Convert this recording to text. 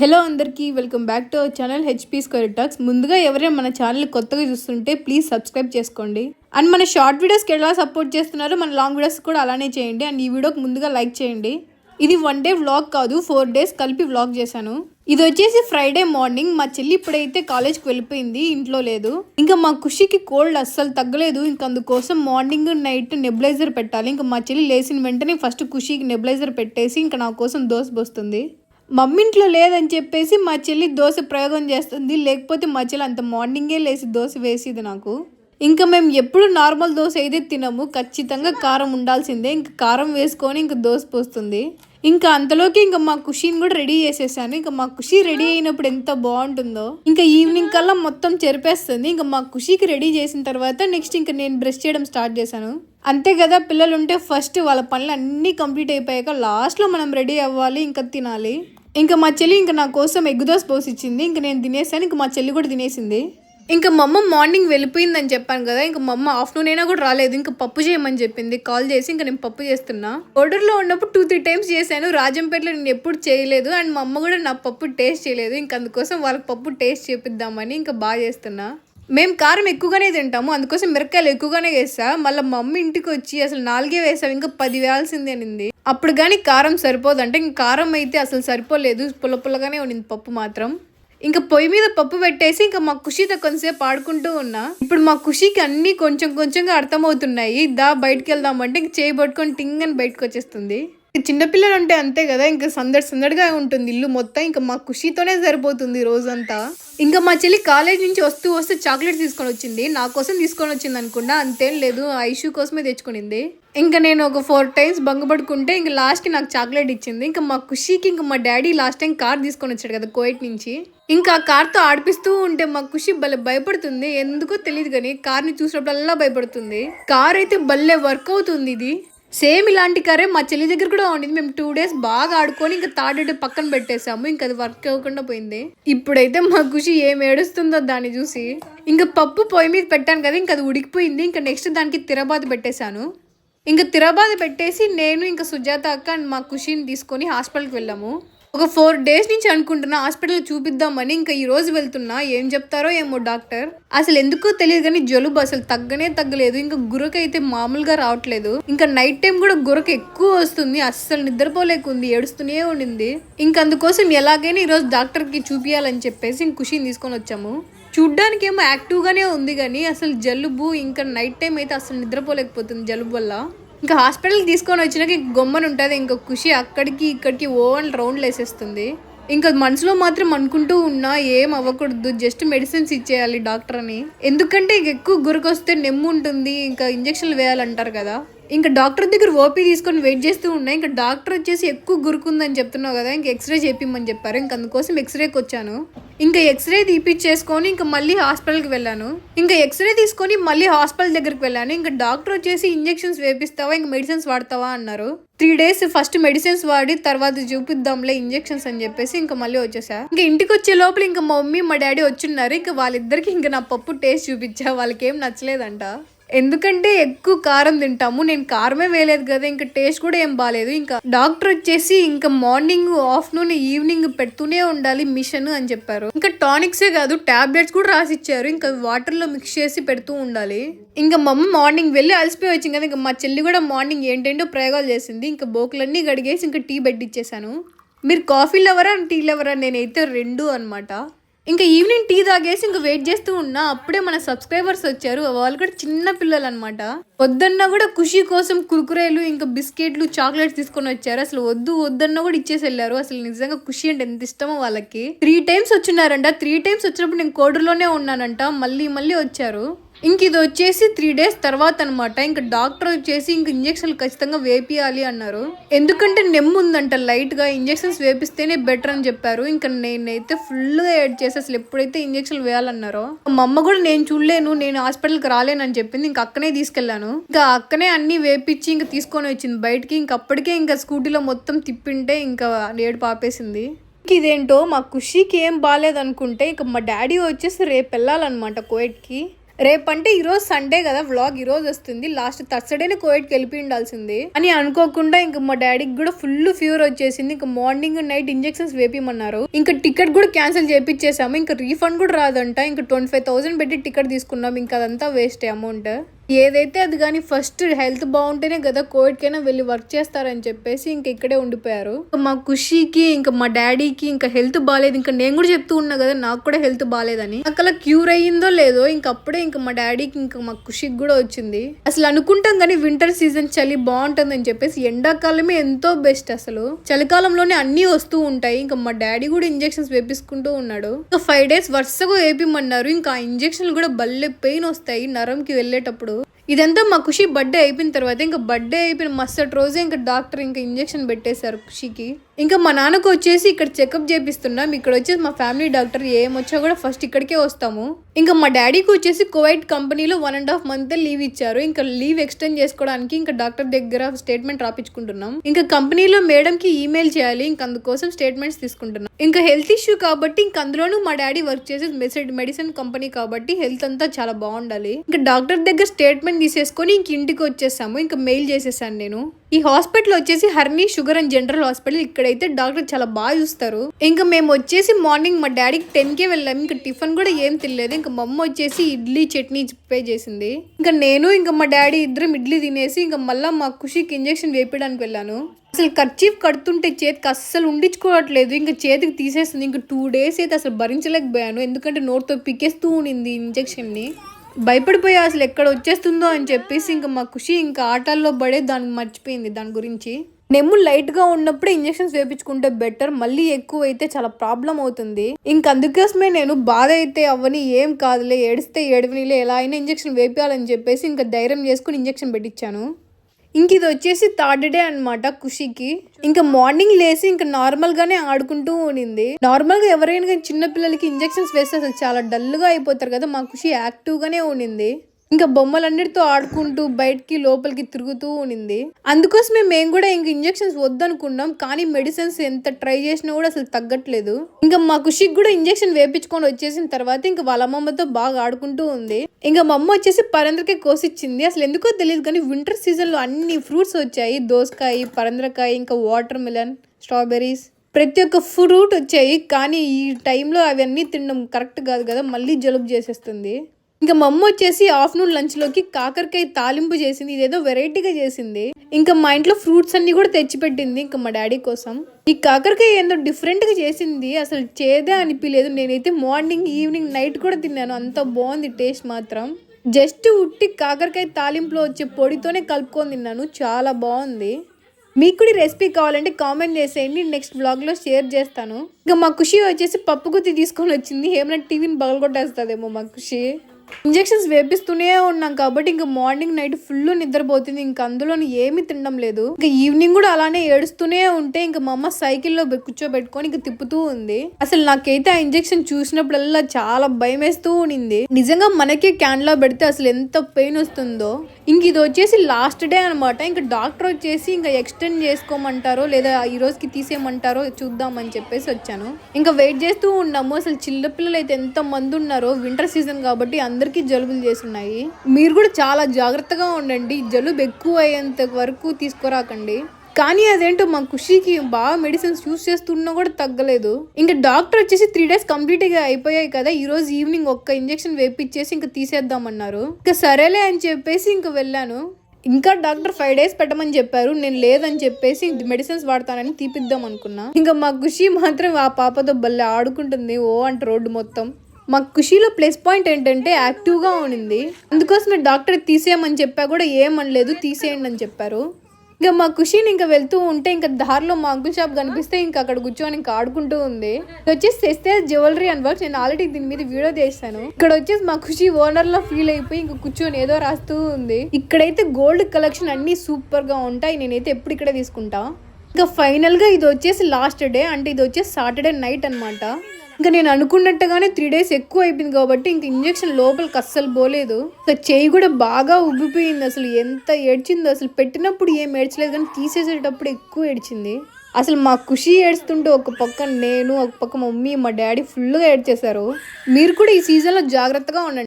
Hello అందరికీ welcome back to our channel HP square talks ముందుగా ఎవరైనా మన ఛానల్ కొత్తగా చూస్తుంటే ప్లీజ్ సబ్స్క్రైబ్ చేసుకోండి. అండ్ మన షార్ట్ వీడియోస్కి ఎలా సపోర్ట్ చేస్తున్నారో మన లాంగ్ వీడియోస్ కూడా అలానే చేయండి. అండ్ ఈ వీడియోకి ముందుగా లైక్ చేయండి. ఇది వన్ డే వ్లాగ్ కాదు ఫోర్ డేస్ కలిపి వ్లాగ్ చేశాను. ఇది వచ్చేసి ఫ్రైడే మార్నింగ్ మా చెల్లి ఇప్పుడైతే కాలేజ్కి వెళ్ళిపోయింది ఇంట్లో లేదు. ఇంకా మా ఖుషికి కోల్డ్ అస్సలు తగ్గలేదు ఇంకా అందుకోసం మార్నింగ్ నైట్ నెబులైజర్ పెట్టాలి. ఇంకా మా చెల్లి లేచిన వెంటనే ఫస్ట్ ఖుషికి నెబులైజర్ పెట్టేసి ఇంకా నా కోసం దోశ పోస్తుంది. మమ్మీ ఇంట్లో లేదని చెప్పేసి మా చెల్లి దోశ ప్రయోగం చేస్తుంది లేకపోతే మా చెల్లి అంత మార్నింగే లేచి దోశ వేసేది నాకు. ఇంకా మేము ఎప్పుడు నార్మల్ దోశ అయితే తినము ఖచ్చితంగా కారం ఉండాల్సిందే. ఇంకా కారం వేసుకొని ఇంకా దోశ పోస్తుంది. ఇంకా అంతలోకి ఇంకా మా కుషీని కూడా రెడీ చేసేసాను. ఇంకా మా ఖుషి రెడీ అయినప్పుడు ఎంత బాగుంటుందో. ఇంకా ఈవినింగ్ కల్లా మొత్తం చెరిపేస్తుంది. ఇంకా మా ఖుషికి రెడీ చేసిన తర్వాత నెక్స్ట్ ఇంకా నేను బ్రష్ చేయడం స్టార్ట్ చేశాను. అంతే కదా పిల్లలు ఉంటే ఫస్ట్ వాళ్ళ పనులు అన్నీ కంప్లీట్ అయిపోయాక లాస్ట్లో మనం రెడీ అవ్వాలి ఇంకా తినాలి. ఇంకా మా చెల్లి ఇంకా నా కోసం ఎగ్ దోశ పోసి ఇచ్చింది ఇంకా నేను తినేసాను. ఇంకా మా చెల్లి కూడా తినేసింది. ఇంకా మా అమ్మ మార్నింగ్ వెళ్ళిపోయిందని చెప్పాను కదా ఇంకా మా అమ్మ ఆఫ్టర్నూన్ అయినా కూడా రాలేదు ఇంకా పప్పు చేయమని చెప్పింది కాల్ చేసి ఇంకా నేను పప్పు చేస్తున్నా. ఆర్డర్లో ఉన్నప్పుడు టూ త్రీ టైమ్స్ చేశాను రాజంపేటలో నేను ఎప్పుడు చేయలేదు అండ్ మా అమ్మ కూడా నా పప్పు టేస్ట్ చేయలేదు ఇంకా అందుకోసం వాళ్ళకి పప్పు టేస్ట్ చేపిద్దామని ఇంకా బాగా చేస్తున్నా. మేము కారం ఎక్కువగానే తింటాము అందుకోసం మిరకాయలు ఎక్కువగానే వేసా మళ్ళీ మా అమ్మ ఇంటికి వచ్చి అసలు నాలుగే వేసావు ఇంకా పది వేయాల్సిందే అనింది. అప్పుడు కానీ కారం సరిపోదు అంటే ఇంకా కారం అయితే అసలు సరిపోలేదు పుల్ల పుల్లగానే ఉండింది పప్పు మాత్రం. ఇంకా పొయ్యి మీద పప్పు పెట్టేసి ఇంకా మా ఖుషితో కొంతసేపు ఆడుకుంటూ ఉన్నా. ఇప్పుడు మా ఖుషికి అన్ని కొంచెం కొంచెంగా అర్థమవుతున్నాయి. దా బయటకు వెళ్దామంటే ఇంక చేయి పట్టుకొని టింగ్ అని బయటకు వచ్చేస్తుంది. చిన్నపిల్లలు అంటే అంతే కదా ఇంకా సందడి సందడిగా ఉంటుంది ఇల్లు మొత్తం ఇంకా మా ఖుషితోనే సరిపోతుంది రోజంతా. ఇంకా మా చెల్లి కాలేజ్ నుంచి వస్తూ వస్తే చాక్లెట్ తీసుకొని వచ్చింది. నా కోసం తీసుకొని వచ్చింది అనుకున్నా అంతేం లేదు ఐషు కోసమే తెచ్చుకునింది. ఇంకా నేను ఒక ఫోర్ టైమ్స్ బంగపడుకుంటే ఇంకా లాస్ట్కి నాకు చాక్లెట్ ఇచ్చింది. ఇంకా మా ఖుషికి ఇంకా మా డాడీ లాస్ట్ టైం కార్ తీసుకొని వచ్చాడు కదా కోయట్ నుంచి. ఇంకా ఆ కార్తో ఆడిపిస్తూ ఉంటే మా ఖుషి భలే భయపడుతుంది. ఎందుకో తెలియదు కానీ కార్ని చూసినప్పుడల్లా భయపడుతుంది. కార్ అయితే భలే వర్క్ అవుతుంది ఇది. సేమ్ ఇలాంటి కర్రీ మా చెల్లి దగ్గర కూడా ఉండింది మేము టూ డేస్ బాగా ఆడుకొని ఇంకా థర్డ్ డే పక్కన పెట్టేసాము ఇంకా అది వర్క్ అవ్వకుండా పోయింది. ఇప్పుడైతే మా ఖుషి ఏం ఏడుస్తుందో దాన్ని చూసి ఇంకా పప్పు పొయ్యి మీద పెట్టాను కదా ఇంకా అది ఉడికిపోయింది. ఇంకా నెక్స్ట్ దానికి తిరబాతు పెట్టేశాను. ఇంకా తిరబాద పెట్టేసి నేను ఇంకా సుజాత అక్క అండ్ మా ఖుషిని తీసుకొని హాస్పిటల్కి వెళ్ళాము. ఒక ఫోర్ డేస్ నుంచి అనుకుంటున్నా హాస్పిటల్ చూపిద్దామని ఇంకా ఈ రోజు వెళ్తున్నా. ఏం చెప్తారో ఏమో డాక్టర్. అసలు ఎందుకో తెలియదు కానీ జలుబు అసలు తగ్గనే తగ్గలేదు. ఇంకా గురక అయితే మామూలుగా రావట్లేదు. ఇంకా నైట్ టైం కూడా గురక ఎక్కువ వస్తుంది. అస్సలు నిద్రపోలేకుంది ఏడుస్తూనే ఉండింది. ఇంక అందుకోసం ఎలాగైనా ఈరోజు డాక్టర్కి చూపించాలని చెప్పేసి ఇంక ఖుషిని తీసుకొని వచ్చాము. చూడ్డానికి ఏమో యాక్టివ్గానే ఉంది కానీ అసలు జలుబు ఇంకా నైట్ టైం అయితే అసలు నిద్రపోలేకపోతుంది జలుబు వల్ల. ఇంకా హాస్పిటల్కి తీసుకొని వచ్చినాక ఇంక గొమ్మని ఉంటుంది ఇంకా ఖుషి అక్కడికి ఇక్కడికి ఓవన్ రౌండ్లు వేసేస్తుంది. ఇంకా మనసులో మాత్రం అనుకుంటూ ఉన్నా ఏం అవ్వకూడదు జస్ట్ మెడిసిన్స్ ఇచ్చేయాలి డాక్టర్ అని. ఎందుకంటే ఇంక ఎక్కువ గురికొస్తే నెమ్ము ఉంటుంది ఇంకా ఇంజక్షన్లు వేయాలంటారు కదా. ఇంకా డాక్టర్ దగ్గర ఓపీ తీసుకొని వెయిట్ చేస్తూ ఉన్నా. ఇంకా డాక్టర్ వచ్చేసి ఎక్కువ గురుకుందని చెప్తున్నావు కదా ఇంకా ఎక్స్రే చేపిమ్మని చెప్పారు. ఇంక అందుకోసం ఎక్స్రేకి వచ్చాను ఇంకా ఎక్స్రే తీపిచ్చేసుకొని ఇంకా మళ్ళీ హాస్పిటల్కి వెళ్ళాను. ఇంకా ఎక్స్రే తీసుకొని మళ్ళీ హాస్పిటల్ దగ్గరికి వెళ్ళాను. ఇంకా డాక్టర్ వచ్చేసి ఇంజెక్షన్స్ వేపిస్తావా ఇంకా మెడిసిన్స్ వాడతావా అన్నారు. త్రీ డేస్ ఫస్ట్ మెడిసిన్స్ వాడి తర్వాత చూపిద్దాంలే ఇంజెక్షన్స్ అని చెప్పేసి ఇంకా మళ్ళీ వచ్చేసా. ఇంకా ఇంటికి వచ్చే లోపల ఇంకా మా మమ్మీ మా డాడీ వచ్చిన్నారు. ఇంకా వాళ్ళిద్దరికి ఇంకా నా పప్పు టేస్ట్ చూపించా. వాళ్ళకి ఏం నచ్చలేదంట. ఎందుకంటే ఎక్కువ కారం తింటాము. నేను కారమే వేయలేదు కదా ఇంకా టేస్ట్ కూడా ఏం బాగాలేదు ఇంకా డాక్టర్ వచ్చేసి ఇంకా మార్నింగ్ ఆఫ్టర్నూన్ ఈవినింగ్ పెడుతూనే ఉండాలి మిషన్ అని చెప్పారు. ఇంకా టానిక్సే కాదు టాబ్లెట్స్ కూడా రాసిచ్చారు. ఇంకా వాటర్లో మిక్స్ చేసి పెడుతూ ఉండాలి. ఇంకా మా అమ్మ మార్నింగ్ వెళ్ళి అలసిపోయి వచ్చింది కదా ఇంకా మా చెల్లి కూడా మార్నింగ్ ఏంటేంటో ప్రయోగాలు చేసింది. ఇంకా బోకులన్నీ గడిగేసి ఇంకా టీ పెట్టిచ్చేసాను మీరు కాఫీ లవరా టీ లవరా? నేనైతే రెండు అనమాట ఇంకా ఈవినింగ్ టీ తాగేసి ఇంకా వెయిట్ చేస్తూ ఉన్నా అప్పుడే మన సబ్స్క్రైబర్స్ వచ్చారు. వాళ్ళు కూడా చిన్న పిల్లలు అనమాట వద్దన్నా కూడా ఖుషి కోసం కుర్కురేలు ఇంకా బిస్కెట్లు చాక్లెట్స్ తీసుకొని వచ్చారు. అసలు వద్దు వద్దన్నా కూడా ఇచ్చేసి వెళ్ళారు అసలు నిజంగా ఖుషి అంటే ఎంత ఇష్టమో వాళ్ళకి. త్రీ టైమ్స్ వచ్చినారంట త్రీ టైమ్స్ వచ్చినప్పుడు నేను కోడర్లోనే ఉన్నానంట. మళ్ళీ మళ్ళీ వచ్చారు. ఇంక ఇది వచ్చేసి త్రీ డేస్ తర్వాత అనమాట ఇంకా డాక్టర్ వచ్చేసి ఇంక ఇంజక్షన్లు ఖచ్చితంగా వేపియాలి అన్నారు. ఎందుకంటే నెమ్ము ఉందంట లైట్గా ఇంజక్షన్స్ వేపిస్తేనే బెటర్ అని చెప్పారు. ఇంకా నేనైతే ఫుల్గా యాడ్ ఏడ్ చేసి అసలు ఎప్పుడైతే ఇంజక్షన్లు వేయాలన్నారో మా అమ్మ కూడా నేను చూడలేను నేను హాస్పిటల్కి రాలేనని చెప్పింది. ఇంక అక్కనే తీసుకెళ్ళాను ఇంకా అక్కనే అన్ని వేపించి ఇంకా తీసుకొని వచ్చింది బయటికి. ఇంక అప్పటికే ఇంకా స్కూటీలో మొత్తం తిప్పింటే ఇంకా ఏడు పాపేసింది ఇదేంటో మా ఖుషికి ఏం బాగాలేదనుకుంటే ఇంకా మా డాడీ వచ్చేసి రేపు వెళ్ళాలన్నమాట కోయట్కి. రేపంటే ఈ రోజు సండే కదా వ్లాగ్ ఈరోజు వస్తుంది. లాస్ట్ థర్స్డేనే కోవిడ్కి వెళ్ళిపోయి ఉండాల్సింది. అని అనుకోకుండా ఇంక మా డాడీకి కూడా ఫుల్ ఫీవర్ వచ్చేసింది. ఇంకా మార్నింగ్ నైట్ ఇంజెక్షన్స్ వేపిమన్నారు. ఇంకా టికెట్ కూడా క్యాన్సిల్ చేపించేసాము ఇంకా రీఫండ్ కూడా రాదంట. ఇంకా ట్వంటీ ఫైవ్ థౌసండ్ పెట్టి టికెట్ తీసుకున్నాం. ఇంకా అదంతా వేస్ట్ అమౌంట్ ఏదైతే అది కానీ ఫస్ట్ హెల్త్ బాగుంటేనే కదా కోవిడ్ కైనా వెళ్ళి వర్క్ చేస్తారని చెప్పేసి ఇంకా ఇక్కడే ఉండిపోయారు. మా ఖుషీకి ఇంకా మా డాడీకి ఇంకా హెల్త్ బాగాలేదు ఇంకా నేను కూడా చెప్తూ ఉన్నా కదా నాకు కూడా హెల్త్ బాగాలేదని అక్కడ క్యూర్ అయ్యిందో లేదో ఇంక అప్పుడే ఇంకా మా డాడీకి ఇంకా మా ఖుషికి కూడా వచ్చింది. అసలు అనుకుంటాం కానీ వింటర్ సీజన్ చలి బాగుంటుందని చెప్పేసి ఎండాకాలమే ఎంతో బెస్ట్ అసలు. చలికాలంలోనే అన్ని వస్తూ ఉంటాయి. ఇంకా మా డాడీ కూడా ఇంజెక్షన్స్ వేపించుకుంటూ ఉన్నాడు. ఇంకా ఫైవ్ డేస్ వరుసగా వేపిమన్నారు. ఇంకా ఆ ఇంజెక్షన్లు కూడా బల్లె పెయిన్ వస్తాయి నరంకి వెళ్ళేటప్పుడు. itu. ఇదంతా మా ఖుషి బర్త్డే అయిపోయిన తర్వాత ఇంకా బర్త్డే అయిపోయిన మస్తటి రోజే ఇంకా డాక్టర్ ఇంకా ఇంజెక్షన్ పెట్టేశారు ఖుషికి. ఇంకా మా నాన్నకు వచ్చేసి ఇక్కడ చెకప్ చేపిస్తున్నాం. ఇక్కడ వచ్చేసి మా ఫ్యామిలీ డాక్టర్ ఏమొచ్చా కూడా ఫస్ట్ ఇక్కడికే వస్తాము. ఇంకా మా డాడీకి వచ్చేసి కోవైట్ కంపెనీలో one and half month leave ఇచ్చారు. ఇంకా లీవ్ ఎక్స్టెండ్ చేసుకోవడానికి ఇంకా డాక్టర్ దగ్గర స్టేట్మెంట్ రాపించుకుంటున్నాం ఇంకా కంపెనీలో మేడం కి ఈమెయిల్ చేయాలి. ఇంకా అందుకోసం స్టేట్మెంట్స్ తీసుకుంటున్నాం. ఇంకా హెల్త్ ఇష్యూ కాబట్టి ఇంకా అందులోనూ మా డాడీ వర్క్ చేసే మెసేజ్ మెడిసిన్ కంపెనీ కాబట్టి హెల్త్ అంతా చాలా బాగుండాలి. ఇంకా డాక్టర్ దగ్గర స్టేట్మెంట్ తీసేసుకొని ఇంక ఇంటికి వచ్చేసాము ఇంకా మెయిల్ చేసేసాను నేను. ఈ హాస్పిటల్ వచ్చేసి హర్ని షుగర్ అండ్ జనరల్ హాస్పిటల్. ఇక్కడైతే డాక్టర్ చాలా బాగా చూస్తారు. ఇంకా మేము వచ్చేసి మార్నింగ్ మా డాడీకి టెన్ కే వెళ్ళాము. ఇంకా టిఫిన్ కూడా ఏం తినలేదు. ఇంకా మా అమ్మ వచ్చేసి ఇడ్లీ చట్నీ పే చేసింది. ఇంకా నేను ఇంకా మా డాడీ ఇద్దరం ఇడ్లీ తినేసి ఇంకా మళ్ళీ మా ఖుషికి ఇంజెక్షన్ వేపించడానికి వెళ్ళాను. అసలు ఖర్చీఫ్ కడుతుంటే చేతికి అస్సలు ఉండించుకోవట్లేదు ఇంకా చేతికి తీసేస్తుంది ఇంకా టూ డేస్ అయితే అసలు భరించలేకపోయాను. ఎందుకంటే నోట్తో పికేస్తూ ఉండింది ఇంజెక్షన్ని. భయపడిపోయి అసలు ఎక్కడ వచ్చేస్తుందో అని చెప్పేసి ఇంకా మా ఖుషి ఇంకా ఆటల్లో పడే దాన్ని మర్చిపోయింది దాని గురించి. నెమ్ము లైట్గా ఉన్నప్పుడే ఇంజెక్షన్స్ వేపించుకుంటే బెటర్ మళ్ళీ ఎక్కువ అయితే చాలా ప్రాబ్లం అవుతుంది. ఇంక అందుకోసమే నేను బాధ అయితే అవ్వని ఏం కాదులే ఏడిస్తే ఏడవనిలే ఎలా అయినా ఇంజెక్షన్ వేపించాలని చెప్పేసి ఇంకా ధైర్యం చేసుకుని ఇంజెక్షన్ పెట్టించాను ఇంక ఇది వచ్చేసి థర్డ్ డే అన్నమాట ఖుషికి. ఇంకా మార్నింగ్ లేసి ఇంకా నార్మల్ గానే ఆడుకుంటూ ఉండింది. నార్మల్గా ఎవరైనా కానీ చిన్న పిల్లలకి ఇంజెక్షన్స్ వేస్తే అసలు చాలా డల్గా అయిపోతారు కదా మా ఖుషి యాక్టివ్ గానే ఉండింది. ఇంకా బొమ్మలన్నిటితో ఆడుకుంటూ బయటికి లోపలికి తిరుగుతూ ఉండింది. అందుకోసమే మేము కూడా ఇంక ఇంజెక్షన్స్ వద్దనుకున్నాం కానీ మెడిసిన్స్ ఎంత ట్రై చేసినా కూడా అసలు తగ్గట్లేదు. ఇంకా మా ఖుషికి కూడా ఇంజెక్షన్ వేపించుకొని వచ్చేసిన తర్వాత ఇంకా వాళ్ళ అమ్మమ్మతో బాగా ఆడుకుంటూ ఉంది. ఇంకా మా అమ్మ వచ్చేసి పరంద్రకే కోసిచ్చింది. అసలు ఎందుకో తెలియదు కానీ వింటర్ సీజన్లో అన్ని ఫ్రూట్స్ వచ్చాయి. దోసకాయ పరంద్రకాయ ఇంకా వాటర్ మిలన్ స్ట్రాబెర్రీస్ ప్రతి ఒక్క ఫ్రూట్ వచ్చాయి కానీ ఈ టైంలో అవన్నీ తినడం కరెక్ట్ కాదు కదా మళ్ళీ జలుబు చేసేస్తుంది. ఇంకా మా అమ్మ వచ్చేసి ఆఫ్టర్నూన్ లంచ్లోకి కాకరకాయ తాలింపు చేసింది ఇదేదో వెరైటీగా చేసింది. ఇంకా మా ఇంట్లో ఫ్రూట్స్ అన్ని కూడా తెచ్చిపెట్టింది ఇంకా మా డాడీ కోసం. ఈ కాకరకాయ ఏందో డిఫరెంట్గా చేసింది అసలు చేదే అనిపించలేదు నేనైతే మార్నింగ్ ఈవినింగ్ నైట్ కూడా తిన్నాను. అంత బాగుంది టేస్ట్ మాత్రం. జస్ట్ ఉట్టి కాకరకాయ తాలింపులో వచ్చే పొడితోనే కలుపుకొని తిన్నాను. చాలా బాగుంది. మీకు కూడా రెసిపీ కావాలంటే కామెంట్ చేసేయండి. నెక్స్ట్ బ్లాగ్లో షేర్ చేస్తాను. ఇంకా మా ఖుషి వచ్చేసి పప్పు గుత్తి తీసుకొని వచ్చింది. ఏమైనా టీవీని బగలగొట్టేస్తుందేమో మా ఖుషి. ఇంజెక్షన్స్ వేపిస్తూనే ఉన్నాం కాబట్టి ఇంకా మార్నింగ్ నైట్ ఫుల్ నిద్రపోతుంది. ఇంకా అందులో ఏమీ తినడం లేదు. ఇంకా ఈవినింగ్ కూడా అలానే ఏడుస్తూనే ఉంటే ఇంకా మా అమ్మ సైకిల్లో కూర్చోబెట్టుకొని ఇంకా తిప్పుతూ ఉంది. అసలు నాకైతే ఆ ఇంజెక్షన్ చూసినప్పుడల్లా చాలా భయం వేస్తూ ఉండింది. నిజంగా మనకే క్యాన్లో పెడితే అసలు ఎంత పెయిన్ వస్తుందో. ఇంక ఇది వచ్చేసి లాస్ట్ డే అనమాట ఇంకా డాక్టర్ వచ్చేసి ఇంకా ఎక్స్టెండ్ చేసుకోమంటారో లేదా ఈ రోజుకి తీసేయమంటారో చూద్దామని చెప్పేసి వచ్చాను. ఇంకా వెయిట్ చేస్తూ ఉన్నాము. అసలు చిన్నపిల్లలు అయితే ఎంత మంది ఉన్నారో వింటర్ సీజన్ కాబట్టి అందరికీ జలుబులు చేస్తున్నాయి. మీరు కూడా చాలా జాగ్రత్తగా ఉండండి. జలుబు ఎక్కువ అయ్యేంత వరకు తీసుకురాకండి. కానీ అదేంటో మా ఖుషికి బాగా మెడిసిన్స్ యూస్ చేస్తున్నా కూడా తగ్గలేదు. ఇంకా డాక్టర్ వచ్చేసి త్రీ డేస్ కంప్లీట్గా అయిపోయాయి కదా ఈ రోజు ఈవినింగ్ ఒక్క ఇంజెక్షన్ వేపిచ్చేసి ఇంకా తీసేద్దామన్నారు. ఇంకా సరేలే అని చెప్పేసి ఇంకా వెళ్ళాను. ఇంకా డాక్టర్ ఫైవ్ డేస్ పెట్టమని చెప్పారు. నేను లేదని చెప్పేసి మెడిసిన్స్ వాడతానని తీపిద్దాం అనుకున్నా. ఇంకా మా ఖుషి మాత్రం ఆ పాపతో బల్లె ఆడుకుంటుంది. ఓ అంట రోడ్డు మొత్తం. మా ఖుషీలో ప్లస్ పాయింట్ ఏంటంటే యాక్టివ్గా ఉండింది. అందుకోసమే డాక్టర్ తీసేయమని చెప్పా కూడా ఏమనలేదు తీసేయండి అని చెప్పారు. ఇంకా మా ఖుషిని ఇంకా వెళ్తూ ఉంటే ఇంకా దారిలో మా అంకుల్ షాప్ కనిపిస్తే ఇంకా అక్కడ కూర్చొని ఇంకా ఆడుకుంటూ ఉంది. వచ్చేసి తెస్తే జ్యువెలరీ అండ్ వర్క్స్ నేను ఆల్రెడీ దీని మీద వీడియో చేశాను ఇక్కడ వచ్చేసి మా ఖుషి ఓనర్లో ఫీల్ అయిపోయి ఇంకా కూర్చొని ఏదో రాస్తూ ఉంది. ఇక్కడైతే గోల్డ్ కలెక్షన్ అన్ని సూపర్గా ఉంటాయి. నేనైతే ఎప్పుడు ఇక్కడే తీసుకుంటా. ఇంకా ఫైనల్గా ఇది వచ్చేసి లాస్ట్ డే అంటే ఇది వచ్చేసి సాటర్డే నైట్ అనమాట ఇంకా నేను అనుకున్నట్టుగానే త్రీ డేస్ ఎక్కువ అయిపోయింది కాబట్టి ఇంక ఇంజెక్షన్ లోపలికి అస్సలు పోలేదు. ఇంకా చేయి కూడా బాగా ఉబ్బిపోయింది అసలు. ఎంత ఏడ్చిందో అసలు. పెట్టినప్పుడు ఏం ఏడ్చలేదు కానీ తీసేసేటప్పుడు ఎక్కువ ఏడ్చింది. అసలు మా ఖుషి ఏడుస్తుంటే ఒక పక్క నేను ఒక పక్క మమ్మీ మా డాడీ ఫుల్గా ఏడ్చేశారు. మీరు కూడా ఈ సీజన్లో జాగ్రత్తగా ఉండండి.